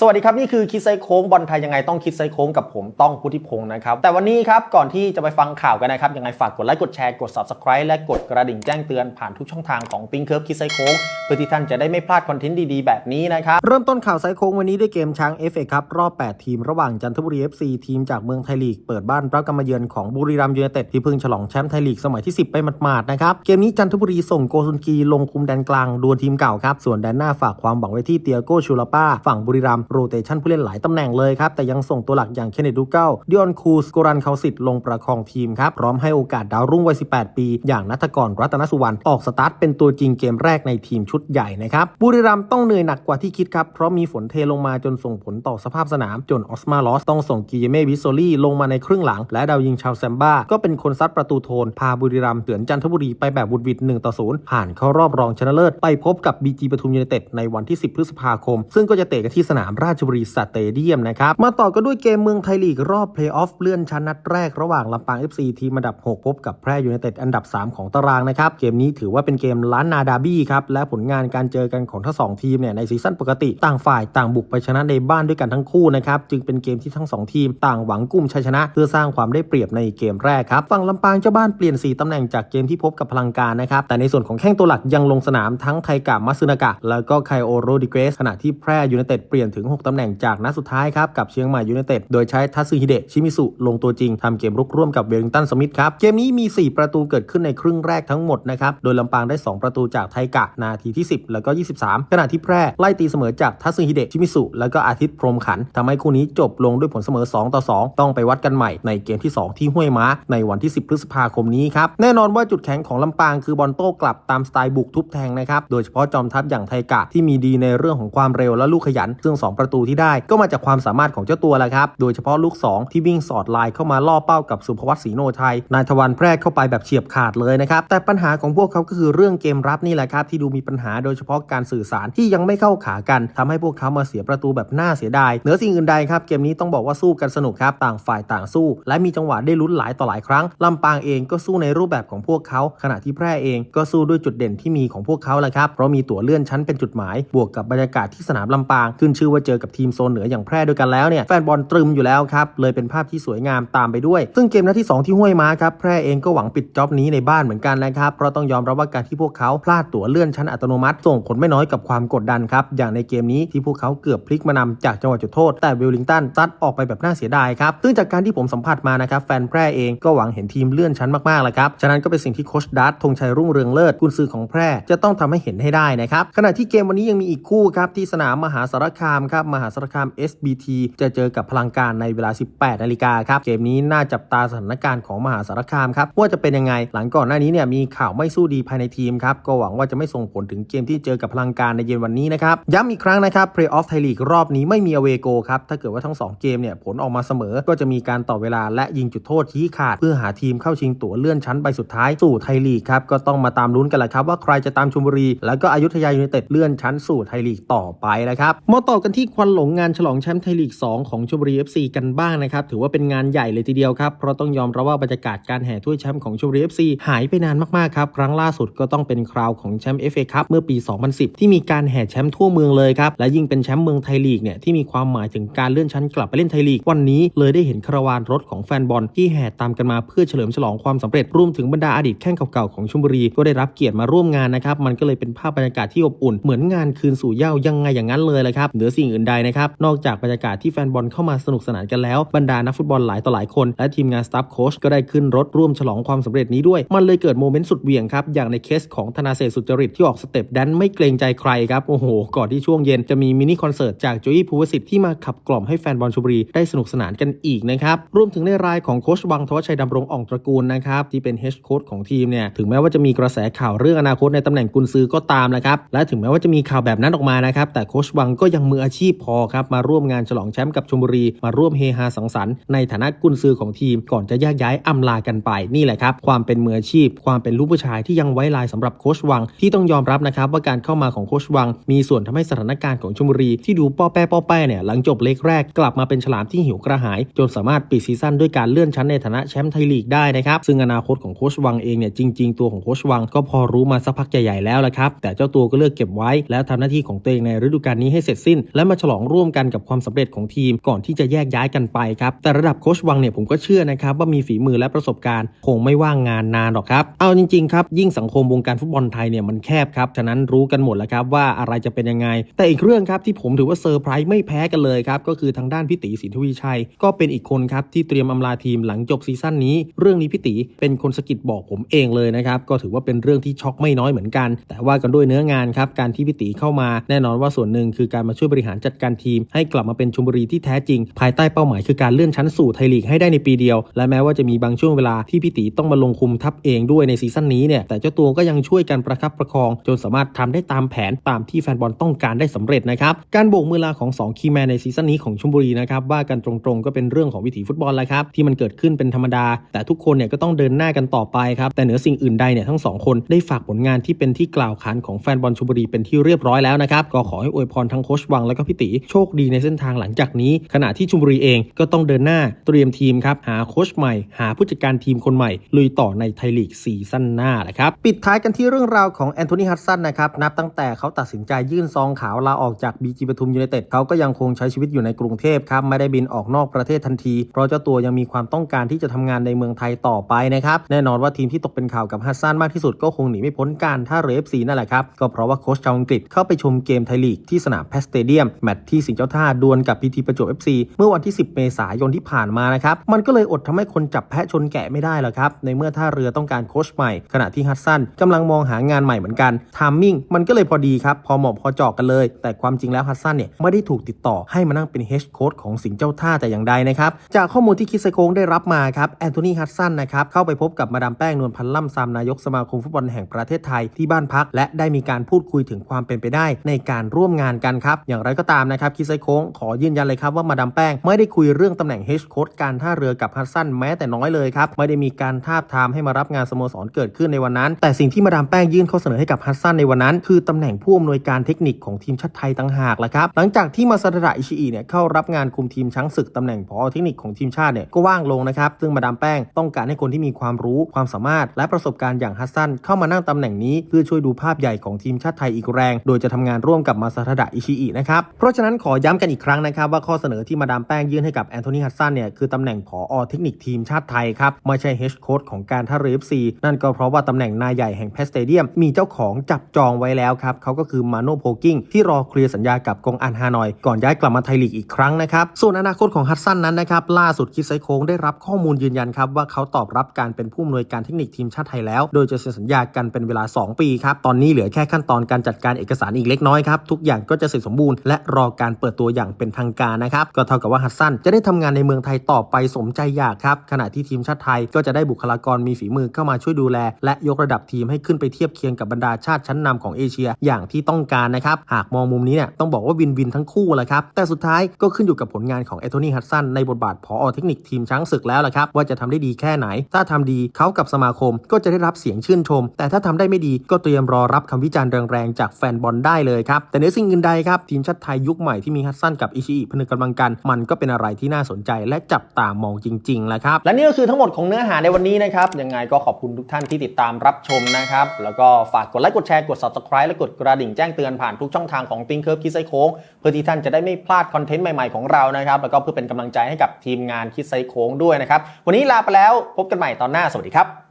สวัสดีครับ นี่คือคิดไซโค้งบอลไทยยังไงต้องคิดไซโค้งกับผมต้องพุทธิพงศ์นะครับ แต่วันนี้ครับ ก่อนที่จะไปฟังข่าวกันนะครับ ยังไงฝากกดไลค์กดแชร์กด subscribe และกดกระดิ่งแจ้งเตือนผ่านทุกช่องทางของปิงเคิร์ฟคิดไซโค้งเพื่อที่ท่านจะได้ไม่พลาดคอนเทนต์ดีๆ แบบนี้นะครับ เริ่มต้นข่าวไซโค้งวันนี้ด้วยเกมช้าง FA ครับรอบ 8 ทีมระหว่างจันทบุรี FC ทีมจากเมืองไทยลีกเปิดบ้านรับการมาเยือนของบุรีรัมย์ยูไนเต็ดที่เพิ่งฉลองแชมป์ไทยลีกสมัยที่ 10 ไปหมาดๆนะครับเกมนี้จันทบุรีส่งโกซุนกีลงคุมแดนกลางดวลทีมเก่าครับส่วนแดนหน้าฝากความหวังไว้ที่เตียโกชูลาป้าฝั่งบุรีรัมโรเตชันผู้เล่นหลายตำแหน่งเลยครับ แต่ยังส่งตัวหลักอย่างเคนเนตดูเก้าดิออนคูสกรันเคาสิตลงประคองทีมครับ พร้อมให้โอกาสดาวรุ่งวัย 18 ปี อย่างนัทกรรัตนสุวรรณออกสตาร์ทเป็นตัวจริงเกมแรกในทีมชุดใหญ่นะครับบุรีรัมย์ต้องเหนื่อยหนักกว่าที่คิดครับ เพราะมีฝนเทลงมาจนส่งผลต่อสภาพสนามจนออสมาลอสต้องส่งกิเยเมวิโซลี่ลงมาในครึ่งหลัง และดาวยิงชาวแซมบ้าก็เป็นคนซัดประตูโทนพาบุรีรัมย์เตือนจันทบุรีไปแบบบุดวิด1ต่อ0ผ่านเข้ารอบรองชนะเลิศไปพบกับบีจีปทุมยูไนเต็ดในวันที่ 10 พฤษภาคม ซึ่งก็จะเตะกันที่สนามราชบุรีสเตเดียมนะครับ มาต่อกันด้วยเกมเมืองไทยลีกรอบเพลย์ออฟเลื่อนชั้นนัดแรกระหว่างลำปาง FC ทีมอันดับ 6 พบกับแพร่ยูไนเต็ดอันดับ 3 ของตารางนะครับ เกมนี้ถือว่าเป็นเกมล้านนาดาบี้ครับ และผลงานการเจอกันของทั้งสองทีมเนี่ยในซีซั่นปกติ ต่างฝ่ายต่างบุกไปชนะในบ้านด้วยกันทั้งคู่นะครับ จึงเป็นเกมที่ทั้งสองทีมต่างหวังกุมชัยชนะ เพื่อสร้างความได้เปรียบในเกมแรกครับฝั่งลำปางเจ้าบ้านเปลี่ยน 4ตำแหน่งจากเกมที่พบกับพลังการนะครับแต่ในส่วนของแข้งตัวหลักยังลงสนามทั้งไทกามัตสึนากะ แล้วก็ไคโอโรดิเกสขณะที่แพร่ยูไนเต็ดเปลี่ยนถึง6 ตำแหน่งจากนัดสุดท้ายครับกับเชียงใหม่ยูไนเต็ดโดยใช้ทัตสึฮิเดะชิมิสุลงตัวจริงทำเกมรุกร่วมกับเวลลิงตันสมิธครับเกมนี้มี 4 ประตูเกิดขึ้นในครึ่งแรกทั้งหมดนะครับโดยลำปางได้ 2 ประตูจากไทกะนาทีที่ 10 แล้วก็ 23 ขณะที่แพร่ไล่ตีเสมอจากทัตสึฮิเดะชิมิสุแล้วก็อาทิตย์พรหมขันธ์ทำให้คู่นี้จบลงด้วยผลเสมอ 2 ต่อ 2 ต้องไปวัดกันใหม่ในเกมที่ 2 ที่ห้วยม้าในวันที่ 10 พฤษภาคมนี้ครับแน่นอนว่าจุดแข็งของลำปางคือบอลโต้กลับตามสไตล์บุกทุบแทงนะครับโดยเฉพาะจอมทัพอย่างไทกะที่มีดีในเรื่องของความเร็วและลูกขยันซึ่ง2ประตูที่ได้ ก็มาจากความสามารถของเจ้าตัวแหละครับ โดยเฉพาะลูก 2 ที่วิ่งสอดลายเข้ามาล่อเป้ากับสุภวัตศรีโนไทยนายทวันแพรกเข้าไปแบบเฉียบขาดเลยนะครับ แต่ปัญหาของพวกเขาก็คือเรื่องเกมรับนี่แหละครับที่ดูมีปัญหาโดยเฉพาะการสื่อสารที่ยังไม่เข้าขากันทำให้พวกเขามาเสียประตูแบบน่าเสียดายเหนือสิ่งอื่นใดครับเกมนี้ต้องบอกว่าสู้กันสนุกครับต่างฝ่ายต่างสู้ และมีจังหวะได้ลุ้นหลายต่อหลายครั้งลำปางเองก็สู้ในรูปแบบของพวกเขาขณะที่แพร่เองก็สู้ด้วยจุดเด่นที่มีของพวกเขาแหละครับเพราะมีตั๋วเลื่อนชั้นเป็นจุดหมาย บวกกับบรรยากาศที่สนามลำปางขึ้นชื่อว่าเจอกับทีมโซนเหนืออย่างแพร่ด้วยกันแล้วเนี่ยแฟนบอลตรึมอยู่แล้วครับเลยเป็นภาพที่สวยงามตามไปด้วย ซึ่งเกมนัดที่ 2 ที่ห้วยม้าครับแพร่เองก็หวังปิดจ็อบนี้ในบ้านเหมือนกันนะครับเพราะต้องยอมรับว่าการที่พวกเขาพลาดตั๋วเลื่อนชั้นอัตโนมัติส่งผลไม่น้อยกับความกดดันครับอย่างในเกมนี้ที่พวกเขาเกือบพลิกมานำจากจังหวะจุดโทษ แต่เวลลิงตันซัดออกไปแบบน่าเสียดายครับซึ่งจากการที่ผมสัมผัสมานะครับแฟนแพร่เองก็หวังเห็นทีมเลื่อนชั้นมากๆแหละครับฉะนั้นก็เป็นสิ่งที่โคชดัตธงชัยรุ่งเรืองเลิศกุนซือของแพร่จะต้องทำให้เห็นให้ได้นะครับขณะที่เกมวันนี้ยังมีอีกคู่ครับที่สนามมหาสารคามครับมหาสารคาม SBT จะเจอกับพลังการในเวลา 18 นาฬิกาครับเกมนี้น่าจับตาสถานการณ์ของมหาสารคามครับว่าจะเป็นยังไง หลังก่อนหน้านี้เนี่ยมีข่าวไม่สู้ดีภายในทีมครับก็หวังว่าจะไม่ส่งผลถึงเกมที่เจอกับพลังการในเย็นวันนี้นะครับย้ำอีกครั้งนะครับเพลย์ออฟไทยลีกรอบนี้ไม่มีอเวโกครับถ้าเกิดว่าทั้ง 2 เกมเนี่ยผลออกมาเสมอ ก็จะมีการต่อเวลาและยิงจุดโทษชี้ขาด เพื่อหาทีมเข้าชิงตั๋วเลื่อนชั้นใบสุดท้ายสู่ไทยลีกครับก็ต้องมาตามลุ้นกันแหละครับว่าใครจะตามชลบุรี แล้วก็อยุธยายูไนเต็ดเลื่อนชั้นสู่ไทยลีกต่อไปนะครับมาต่อกันที่ควันหลงงานฉลองแชมป์ไทยลีก 2 ของชลบุรี FC กันบ้างนะครับ ถือว่าเป็นงานใหญ่เลยทีเดียวครับ เพราะต้องยอมรับว่าบรรยากาศการแห่ถ้วยแชมป์ของชลบุรี FC หายไปนานมากๆครับ ครั้งล่าสุดก็ต้องเป็นคราวของแชมป์ FA คัพเมื่อปี 2010 ที่มีการแห่แชมป์ทั่วเมืองเลยครับ และยิ่งเป็นแชมป์เมืองไทยลีกเนี่ยที่มีความหมายถึงการเลื่อนชั้นกลับไปเล่นไทยลีก วันนี้เลยได้เห็นคาราวานรถของแฟนบอลที่แห่ตามกันมาเพื่อเฉลิมฉลองความสำเร็จรวมถึงบรรดาอดีตแข้งเก่าๆของชลบุรีก็ได้รับเกียรติมาร่วมงานนะครับมันก็เลยเป็นภาพบรรยากาศที่อบอุ่นเหมือนงานคืนสู่เหย้ายังไงอย่างนั้นเลยแหละครับเหนือสิ่งอื่นใดนะครับ นอกจากบรรยากาศที่แฟนบอลเข้ามาสนุกสนานกันแล้ว บรรดานักฟุตบอลหลายต่อหลายคน และทีมงานสตาฟโค้ชก็ได้ขึ้นรถร่วมฉลองความสำเร็จนี้ด้วย มันเลยเกิดโมเมนต์สุดเหวี่ยงครับ อย่างในเคสของธนาเศษสุจริตที่ออกสเต็ปแดนไม่เกรงใจใครครับ โอ้โห ก่อนที่ช่วงเย็นจะมีมินิคอนเสิร์ตจากโจยี่ภูวสิทธิ์ที่มาขับกล่อมให้แฟนบอลชลบุรีได้สนุกสนานกันอีกนะครับ รวมถึงในรายของโค้ชวังทวชัยดำรงอ่องตระกูลนะครับที่เป็นเฮดโค้ชของทีมเนี่ยถึงแม้ว่าจะมีกระแสข่าวเรื่องอนาคตในตำแหน่งกุนซือก็ตามนะครับและถึงแม้ว่าจะมีข่าวแบบนั้นออกมานะครับแต่โค้ชวังก็ยังมืออาชีพพอครับมาร่วมงานฉลองแชมป์กับชลบุรี มาร่วมเฮฮาสังสรรค์ในฐานะกุนซือของทีมก่อนจะแยกย้ายอำลากันไปนี่แหละครับ ความเป็นมืออาชีพ ความเป็นลูกผู้ชายที่ยังไว้ลายสำหรับโค้ชวัง ที่ต้องยอมรับนะครับว่าการเข้ามาของโค้ชวัง มีส่วนทำให้สถานการณ์ของชลบุรี ที่ดูป้อแป้ป้อแป้เนี่ยหลังจบเล็กแรกกลับมาเป็นฉลามที่หิวกระหาย จนสามารถปิดซีซั่นด้วยการเลื่อนชั้นในฐานะแชมป์ไทยลีกได้นะครับซึ่งอนาคตของโค้ชวังเองเนี่ยจริง ๆ ตัวของโค้ชวังก็พอรู้มาสักพักใหญ่ๆแล้วละครับแต่เจ้าตัวก็เลือกเก็บไว้แล้วทำหน้าที่ของตัวเองในฤดูกาลนี้ให้เสร็จสิ้นและมาฉลองร่วมกันกับความสำเร็จของทีมก่อนที่จะแยกย้ายกันไปครับ แต่ระดับโค้ชวังเนี่ยผมก็เชื่อนะครับว่ามีฝีมือและประสบการณ์ คงไม่ว่างงานนานหรอกครับ เอาจริงๆครับยิ่งสังคมวงการฟุตบอลไทยเนี่ยมันแคบครับ ฉะนั้นรู้กันหมดแล้วครับว่าอะไรจะเป็นยังไง แต่อีกเรื่องครับที่ผมถือว่าเซอร์ไพรส์ไม่แพ้กันเลยครับก็คือทางด้านพี่ตีสินทวีชัย ก็เป็นอีกคนครับที่เตรียมอำลาทีมหลังจบซีซั่นนี้ เรื่องนี้พี่ตีเป็นคนสะกิดบอกผมเองเลยนะครับก็ถือว่าเป็นเรื่องที่ช็อกไม่น้อยเหมือนกัน แต่ว่ากันด้วยเนื้องานครับการที่พี่ตีเข้ามาแน่นอนว่าส่วนหนึ่งคือการมาช่วยบริหารจัดการทีม ให้กลับมาเป็นชมบุรีที่แท้จริง ภายใต้เป้าหมายคือการเลื่อนชั้นสู่ไทยลีกให้ได้ในปีเดียว และแม้ว่าจะมีบางช่วงเวลาที่พี่ตีต้องมาลงคุมทัพเองด้วยในซีซั่นนี้เนี่ยแต่เจ้าตัวก็ยังช่วยกันประคับประคอง จนสามารถทำได้ตามแผนตามที่แฟนบอลต้องการได้สำเร็จนะครับการโบกมือลาของ 2 คีแมนในซีซั่นนี้ของชมบุรีนะครับว่ากันตรงๆก็เป็นเรื่องของวิถีฟุตบอลแล้วครับที่มันเกิดขึ้นเป็นธรรมดา แต่ทุกคนเนี่ยก็ต้องเดินหน้ากันต่อไปครับแต่เหนือสิ่งอื่นใดเนี่ยทั้งสองคนได้ฝากผลงานที่เป็นที่กล่าวขานของแฟนบอลชมบุรีเป็นที่เรียบร้อยแล้วนะครับก็ขอให้อวยพรทั้งโค้ชวังและก็พี่ตีโชคดีในเส้นทางหลังจากนี้ ขณะที่ชุมบุรีเองก็ต้องเดินหน้าเตรียมทีมครับหาโค้ชใหม่ หาผู้จัดการทีมคนใหม่ ลุยต่อในไทยลีกซีซั่นหน้าแหละครับปิดท้ายกันที่เรื่องราวของแอนโทนีฮัตสันนะครับนับตั้งแต่เขาตัดสินใจยื่นซองขาวลาออกจากบีจีปทุมยูไนเต็ดเขาก็ยังคงใช้ชีวิตอยู่ในกรุงเทพครับไม่ได้บินออกนอกประเทศทันที เพราะเจ้าตัวยังมีความต้องการที่จะทำงานในเมืองไทยต่อไปนะครับแน่นอนว่าทีมที่ตกเป็นข่าวกับฮัตสันมากที่สุดก็คงหนีไม่พ้นการท่าเรือ FC นั่นแหละครับก็เพราะว่าโค้ชชาวอังกฤษเข้าไปชมเกมไทยลีกที่สนามแพสเตเดียมแมตช์ที่สิงห์เจ้าท่าดวลกับพีทีประจวบ FC เมื่อวันที่ 10 เมษายนที่ผ่านมานะครับมันก็เลยอดทำให้คนจับแพะชนแกะไม่ได้แล้วครับในเมื่อท่าเรือต้องการโค้ชใหม่ ขณะที่ฮัตสันกำลังมองหางานใหม่เหมือนกันทามมิ่งมันก็เลยพอดีครับพอเหมาะพอเจาะกันเลย แต่ความจริงแล้วฮัตสันเนี่ยไม่ได้ถูกติดต่อให้มานั่งเป็นเฮดโค้ชของสิงห์เจ้าท่าแต่อย่างใดนะครับจากข้อมูลที่คิดไซโคงได้รับมาครับแอนโทนีฮัตสันนะครับเข้าไปพบกับมาดามแป้งนวลพันล่ำซามนายกสมาคมฟุตบอลแห่งประเทศไทยที่บ้านพัก และได้มีการพูดคุยถึงความเป็นไปได้ในการร่วมงานกันครับอย่างไรก็ตามนะครับคิดไซโค้งขอยืนยันเลยครับว่ามาดามแป้งไม่ได้คุยเรื่องตำแหน่งเฮดโค้ชการท่าเรือกับฮัตสันแม้แต่น้อยเลยครับ ไม่ได้มีการทาบทามให้มารับงานสโมสรเกิดขึ้นในวันนั้น แต่สิ่งที่มาดามแป้งยื่นข้อเสนอให้กับฮัตสันในวันนั้น คือตำแหน่งผู้อำนวยการเทคนิคของทีมชาติไทยต่างหากละครับหลังจากที่มาซาดระอิชิอิเนี่ยเข้ารับงานคุมทีมช้างศึกตำแหน่งผอเทคนิคของทีมชาติเนี่ยก็ว่างลงนะครับซึ่งมาดามแป้งต้องการให้คนที่มีความรู้ความสามารถ และประสบการณ์อย่างฮัตสันเข้ามานั่งตำแหน่งนี้เพื่อช่วยดูภาพใหญ่ของทีมชาติไทยอีกแรง โดยจะทำงานร่วมกับมาซาดระอิชิอินะครับเพราะฉะนั้นขอย้ำกันอีกครั้งนะครับว่าข้อเสนอที่มาดามแป้งยื่นให้กับแอนโทนีฮัตสันเนี่ยคือตำแหน่งผอเทคนิคทีมชาติไทยครับไม่ใช่เฮดโค้ชของการท่าเรือ FC นั่นก็เพราะว่าตำแหน่งนายใหญ่แห่งเพสเตเดียมมีเจ้าของจับจองไว้แล้วครับเขาก็คือมาโนโพกิ้งที่รอเคลียร์สัญญากับกองอันฮานอย ก่อนย้ายกลับมาไทยลีกอีกครั้งนะครับส่วนอนาคตของฮัตสันนั้นนะครับล่าสุดคิดไซโคงได้รับข้อมูลยืนยันครับว่าเขาตอบรับการเป็นผู้อำนวยการเทคนิคทีมชาติไทยแล้ว โดยจะเซ็นสัญญากันเป็นเวลา 2 ปีครับตอนนี้เหลือแค่ขั้นตอนการจัดการเอกสารอีกเล็กน้อยครับทุกอย่างก็จะเสร็จสมบูรณ์และรอการเปิดตัวอย่างเป็นทางการนะครับก็เท่ากับว่าฮัตสันจะได้ทำงานในเมืองไทยต่อไปสมใจอยากครับขณะที่ทีมชาติไทยก็จะได้บุคลากรมีฝีมือเข้ามาช่วยดูแล และยกระดับทีมให้ขึ้นไปเทียบเคียงกับบรรดาชาติชั้นนำของเอเชียอย่างที่ต้องการนะครับหากมองมุมนี้เนี่ยต้องบอกว่าวินวินทั้งคู่แหละครับแต่สุดท้ายก็ขึ้นอยู่กับผลงานของเอโทนีฮัตสันในบทบาทผอเทคนิคทีมช้างศึกแล้วละครับว่าจะทำได้ดีแค่ไหน ถ้าทำดีเขากับสมาคมก็จะได้รับเสียงชื่นชม แต่ถ้าทำได้ไม่ดีก็เตรียมรอรับคำวิจารณ์แรงๆจากแฟนบอลได้เลยครับแต่ในสิ่งอื่นใดครับทีมชาติไทยยุคใหม่ที่มีฮัตสันกับอิชิอิพนึกกำลังกัน มันก็เป็นอะไรที่น่าสนใจและจับตามองจริงๆแหละครับ และนี่ก็คือทั้งหมดของเนื้อหาในวันนี้นะครับยังไงก็ขอบคุณทุกท่านที่ติดตามรับชมนะครับแล้วก็ฝากกดไลค์กดแชร์กด subscribe และกดกระดิ่งแจ้งเตือนผ่านทุกช่องทางของ Think Curve คิดไซโค้งเพื่อที่ท่านจะได้ไม่พลาดคอนเทนต์ใหม่ๆของเรานะครับแล้วก็เพื่อเป็นกำลังใจให้กับทีมงานคิดไซโค้งด้วยนะครับวันนี้ลาไปแล้วพบกันใหม่ตอนหน้าสวัสดีครับ